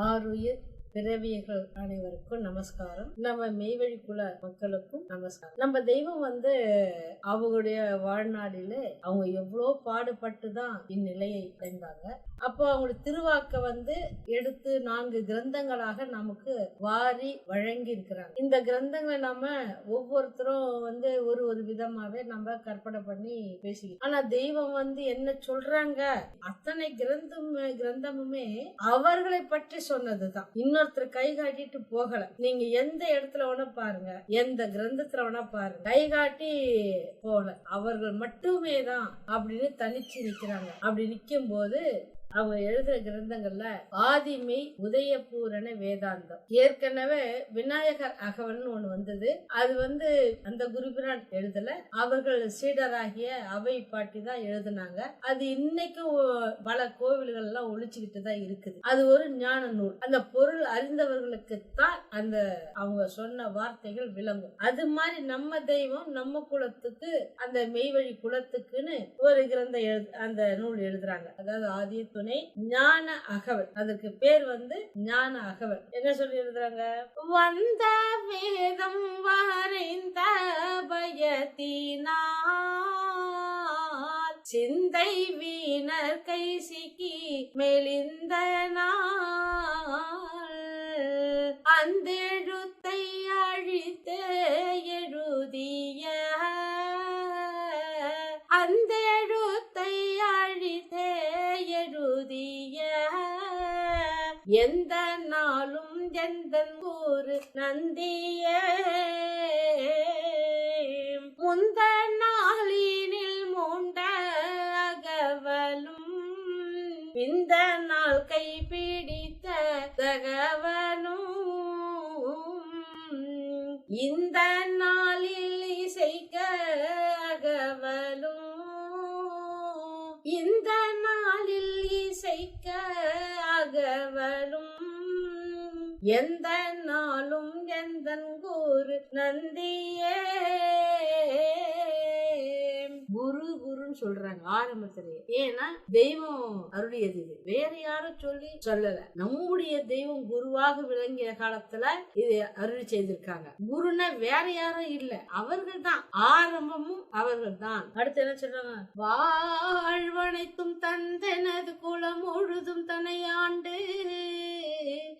ஆறு உயிர் பிறவியர்கள் அனைவருக்கும் நமஸ்காரம். நம்ம மெய்வழி குல மக்களுக்கும் நமஸ்காரம். நம்ம தெய்வம் வந்து அவங்களுடைய வாழ்நாளில அவங்க எவ்வளோ பாடுபட்டு தான் இந்நிலையை அடைந்தாங்க. அப்போ அவங்களுடைய திருவாக்க வந்து எடுத்து நான்கு கிரந்தங்களாக நமக்கு வாரி வழங்கி இருக்கிறாங்க இந்த கிரந்தங்களை நம்ம ஒவ்வொருத்தரும் வந்து ஒரு ஒரு விதமாவே நம்ம கற்பனை பண்ணி பேசிக்கலாம் ஆனா தெய்வம் வந்து என்ன சொல்றாங்க? அத்தனை கிரந்தம் கிரந்தமுமே அவர்களை பற்றி சொன்னதுதான். ஒருத்தர் கை காட்டிட்டு போகல. நீங்க எந்த இடத்துல வேணா பாருங்க. எந்த கிரந்தத்துல வேணா பாருங்க. கை காட்டி போகல. அவர்கள் மட்டுமே தான் அப்படின்னு தனிச்சு நிக்கிறாங்க. அப்படி நிக்கும் போது அவங்க எழுதுற கிரந்தங்கள்ல ஆதிமை உதயபூரண வேதாந்தம். ஏற்கனவே விநாயகர் அகவன் ஒண்ணு வந்தது. அது வந்து அந்த குருபிரான் எழுதல. அவர்கள் சீடராகிய அவை பாட்டி தான் எழுதுனாங்க. அது இன்னைக்கும் பல கோவில்கள் எல்லாம் ஒழிச்சுக்கிட்டு தான் இருக்குது. அது ஒரு ஞான நூல். அந்த பொருள் அறிந்தவர்களுக்கு தான் அந்த அவங்க சொன்ன வார்த்தைகள் விளங்கும். அது மாதிரி நம்ம தெய்வம் நம்ம குலத்துக்கு அந்த மெய்வழி குலத்துக்குன்னு ஒரு கிரந்த எழு அந்த நூல் எழுதுறாங்க. அதாவது ஆதி துணை ஞான அகவல். அதற்கு பேர் வந்து ஞான அகவல். என்ன சொல்லி எழுதுறாங்க வந்த வேதம் வரைந்த பயத்தினால் சிந்தை வீணர் கை சிக்கி மெலிந்த நாள் அந்த எந்த நாளும் எந்த ஊரு நந்திய? முந்த நாளினில் மூண்ட அகவலும் இந்த நாள் கைப்பிடித்த தகவலும் இந்த நாள் எந்த நாளும் எந்த கூறு நந்தியே. குரு குருன்னு சொல்றாங்க ஆரம்பத்திலேயே. ஏன்னா தெய்வம் அருளியது இது. வேற யாரும் சொல்லி சொல்லல. நம்முடைய தெய்வம் குருவாக விளங்கிய காலத்துல இது அருள் செய்திருக்காங்க. குருன்னா வேற யாரும் இல்ல. அவர்கள் தான் ஆரம்பமும் அவர்கள் தான் அடுத்து என்ன சொல்றாங்க? வாழ்வனைத்தும் தந்தனது குலம் முழுதும் தனையாண்டு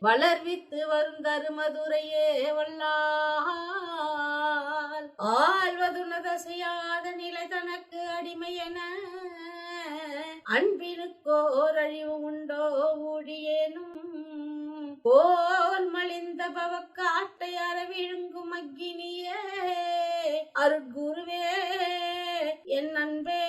வளர்வித்து வரும் தருமதுரையே வல்லா அன்பினுக்கோரழிவு உண்டோ ஊழியேனும்? போல் மலிந்த பவக்காட்டை அற விழுங்கும் அக்கினியே. அருட்குருவே என் அன்பே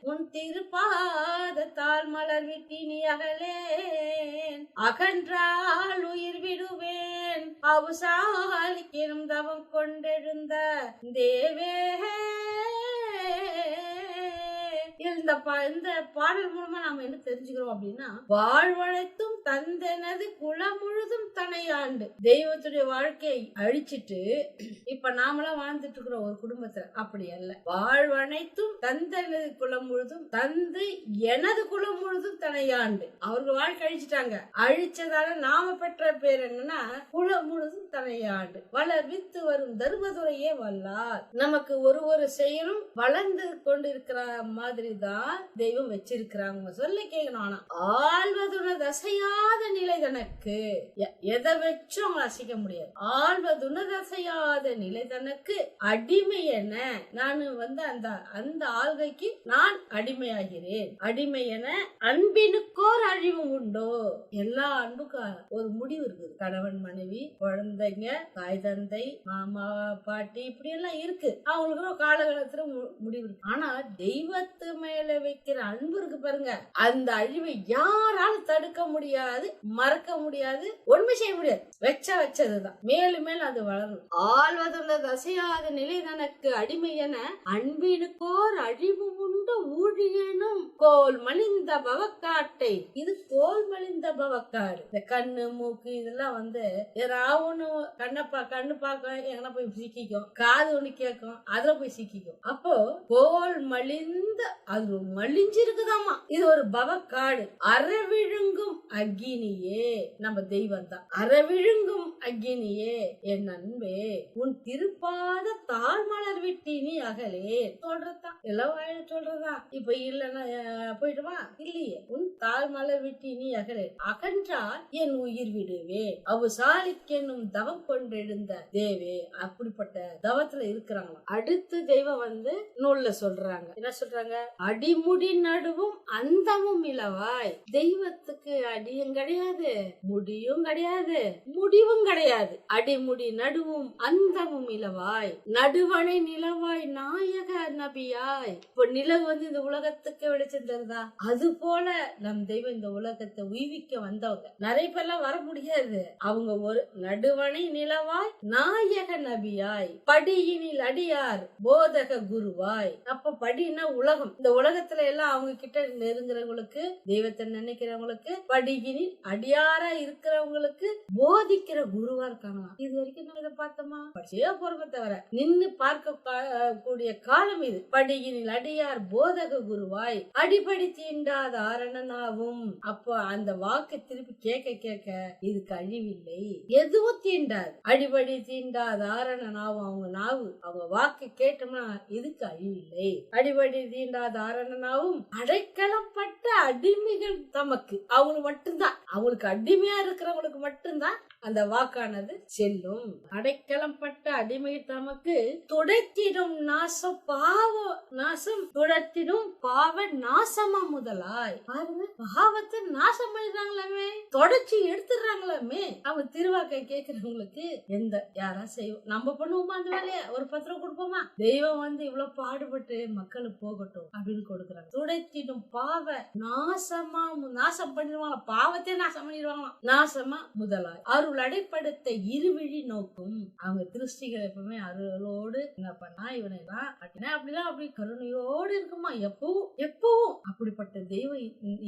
உன் திருப்பாதத்தால் மலர் விட்டினி அகலேன். அகன்றால் உயிர் விடுவேன். அவுசாலிக்கினும் தவம் கொண்டெழுந்த தேவே. இந்த பா- இந்த பாடல் மூலமா நாம என்ன தெரிஞ்சுக்கிறோம் அப்படின்னா வாழ்வழைத்தும் தந்தனது குலம் முழுதும் தனையாண்டு தெய்வத்துடைய வாழ்க்கையை அழிச்சிட்டு இப்ப நாமெல்லாம் வாழ்ந்துட்டு இருக்கிறோம் ஒரு குடும்பத்துல அப்படி அல்ல. வாழ்வனைத்தும் தந்தனது குலம் முழுதும் தந்து எனது குலம் முழுதும் தனையாண்டு அவர்கள் வாழ்க்கை அழிச்சிட்டாங்க. அழிச்சதால நாம பெற்ற பேர் என்னன்னா குலம் முழுதும் தனையாண்டு வளர் வித்து வரும் தர்மதுரையே வல்லார். நமக்கு ஒரு ஒரு செயலும் வளர்ந்து கொண்டு இருக்கிற மாதிரி தான் தெய்வம் வச்சிருக்கிறாங்க சொல்ல கேட்கணும் ஆனா ஆழ்வதுன தசையாத நிலை தனக்கு. எதை வச்சும் அவங்க அசைக்க முடியாது. ஆழ்வதுன தசையாத நிலை தனக்கு. அடிமை என நான் வந்து அந்த அந்த ஆள்கைக்கு நான் அடிமையாகிறேன். அடிமை என அன்பினுக்கோர் அழிவு உண்டோ? எல்லா அன்புக்கும் ஒரு முடிவு இருக்குது. கணவன் மனைவி குழந்தைங்க தாய் தந்தை மாமா பாட்டி இப்படி எல்லாம் இருக்கு. அவங்களுக்கு காலகட்டத்துல மு- முடிவு இருக்கு. ஆனா தெய்வத்து மேல வைக்கிற அன்பு இருக்கு பாருங்க. அந்த அழிவை யாரால தடுக்க முடியாது மறக்க முடியாது ஒண்ணுமே செய்ய முடியாது. வச்ச வச்சதுதான். மேலும் மேலும் அது வளரும். ஆழ்வதுள்ள தசையாத நிலை தனக்கு அடிமை என அன்பினுக்கோர் அழிவு உண்டு ஊழியனும் கோல் மலிந்த பவக்காட்டை. இது கோல் மலிந்த பவக்காடு. இந்த கண்ணு மூக்கு இதெல்லாம் வந்து ஏதாவது ஒண்ணு கண்ணை பா கண்ணு பார்க்க எங்கன்னா போய் சிக்கிக்கும். காது ஒண்ணு கேட்கும் அதுல போய் சிக்கிக்கும். அப்போ கோல் மலிந்த அது மலிஞ்சிருக்குதாமா இது ஒரு பவக்காடு. அறவிழுங்கும் அக்கினியே. நம்ம தெய்வம் தான். அறவிழுங்கும் அக்னியே என் அன்பே உன் திருப்பாத தாழ்மலை விட்டி நீ அகலே. சொல்றதுதான் எல்லாம் வாயில சொல்றதா? இப்ப இல்லன்னா அஹ், போயிடுமா இல்லையே. உன் தாழ்மலர் விட்டி நீ அகலே. அகன்றால் என் உயிர் விடுவே. அவ சாலிக்கென்னும் தவம் கொண்டெழுந்த தேவே. அப்படிப்பட்ட தவத்துல இருக்கிறாங்க அடுத்து தெய்வம் வந்து நூல்ல சொல்றாங்க. என்ன சொல்றாங்க? அடிமுடி நடுவும் அந்தமும் இலவாய் தெய்வத்துக்கு அடியும் கிடையாது முடியும் கிடையாது முடிவும் கிடையாது. அடிமுடி நடுவும் அந்தமும் இலவாய் நடுவனை நிலவாய் நாயக நபியாய். இப்போ நிலவு வந்து இந்த உலகத்துக்கு வெளிச்சம் தருதா? அது போல நம் தெய்வம் இந்த உலகத்தை உய்விக்க வந்தவங்க. நிறைய பேர்லாம் வர முடியாது. அவங்க ஒரு நடுவனை நிலவாய் நாயக நபியாய். படியினில் அடியார் போதக குருவாய். அப்ப படின்னா உலகம். இந்த உலகத்துல எல்லாம் அவங்க கிட்ட நெருங்குறவங்களுக்கு தெய்வத்தை நினைக்கிறவங்களுக்கு படியினில் அடியாரா இருக்கிறவங்களுக்கு போதிக்கிற குருவா இருக்காங்களாம். இது வரைக்கும் நம்ம இதை பார்த்தோமா? படிச்சே போறோமே தவிர நின்னு பார்க்க கூடிய காலம் இது. படியினில் அடியார் போதக குருவாய் அடிபடி தீண்டாத ஆரணனாவும். அப்போ அந்த வாக்கு திருப்பி கேட்க கேட்க இதுக்கு கழிவில்லை. எதுவும் தீண்டாது. அடிபடி தீண்டாத ஆரணனாவும் அவங்க நாவு. அவங்க வாக்கு கேட்டோம்னா இதுக்கு கழிவில்லை. அடிபடி தீண்டாத ஆரணனாவும் அடைக்கலப்பட்ட அடிமைகள் தமக்கு. அவங்களுக்கு மட்டும்தான். அவங்களுக்கு அடிமையா இருக்கிறவங்களுக்கு மட்டும்தான் அந்த வாக்கானது செல்லும். அடைக்கலம் பட்ட அடிமை தமக்கு துடை துடைத்திடும் நாசம் பாவ நாசம் துடைத்திடும் பாவ நாசமா முதலாய். பாருங்க பாவத்தை நாசம் பண்ணிடுறாங்களாமே. தொடச்சி எடுத்துடுறாங்களாமே. அவங்க திருவாக்கை கேக்குறவங்களுக்கு எந்த யாரா செய்வோம் நம்ம பண்ணுவோமா அந்த வேலையை? ஒரு பத்திரம் கொடுப்போமா? தெய்வம் வந்து இவ்வளவு பாடுபட்டு மக்களுக்கு போகட்டும் அப்படின்னு கொடுக்குறாங்க. துடைத்திடும் பாவ நாசமா நாசம் பண்ணிடுவாங்க பாவத்தை நாசம் பண்ணிடுவாங்களாம் நாசமா முதலாய். அருள் அடைப்படுத்த இருவிழி நோக்கும். அவங்க திருஷ்டிகள் எப்பவுமே அருளோடு பண்ணா இவனை தான் அப்படின்னா அப்படிலாம் அப்படி கருணையோடு இருக்குமா? எப்பவும் எப்பவும் அப்படிப்பட்ட தெய்வம்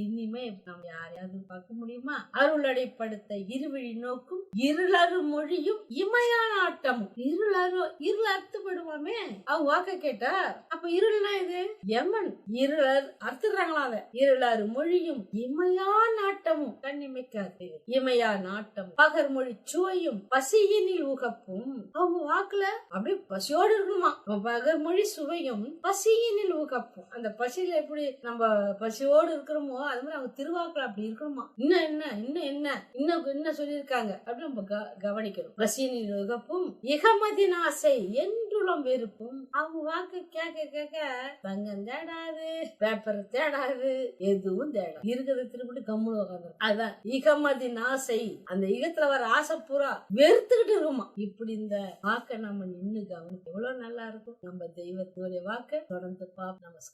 இனிமே நம்ம யாரையாவது பார்க்க முடியுமா? அருளடைப்படுத்த இருவழி இருவிழி நோக்கும் இருளறு மொழியும் இமையான ஆட்டமும். இருளறு இருள் அர்த்தப்படுவாமே அவ வாக்க கேட்டா அப்ப இருள்னா இது? யமன் இருளர் அர்த்துறாங்களா அத? இருளறு மொழியும் இமையான ஆட்டமும் கண்ணிமைக்காது இமையா நாட்டம் பகர் மொழி சுவையும் பசியினில் உகப்பும். அவங்க வாக்குல அப்படியே பசியோடு இருக்கணுமா? ஆமா. மொழி சுவையும் பசியினில் உகப்பும் அந்த பசியில எப்படி நம்ம பசியோடு இருக்கிறோமோ அது மாதிரி அவங்க திருவாக்குல அப்படி இருக்கணுமா? இன்னும் என்ன இன்னும் என்ன இன்னும் என்ன சொல்லியிருக்காங்க? அப்படின்னு நம்ம க- கவனிக்கணும். பசியினில் உகப்பும் இகமதி நாசை என் என்றுளம் வெறுப்பும். அவங்க வாக்கு கேட்க கேட்க தங்கம் தேடாது பேப்பர் தேடாது எதுவும் தேடாது. இருக்கிறத திருப்பிட்டு கம்முனு உட்காந்து அதான் இகமதின் ஆசை. அந்த இகத்துல வர ஆசை பூரா வெறுத்துக்கிட்டு இருக்குமா? இப்படி இந்த வாக்க நம்ம நின்று கவனிக்க எவ்வளவு நல்லா இருக்கும். நம்ம தெய்வத்துடைய வாக்க தொடர்ந்து பாப் நமஸ்காரம்.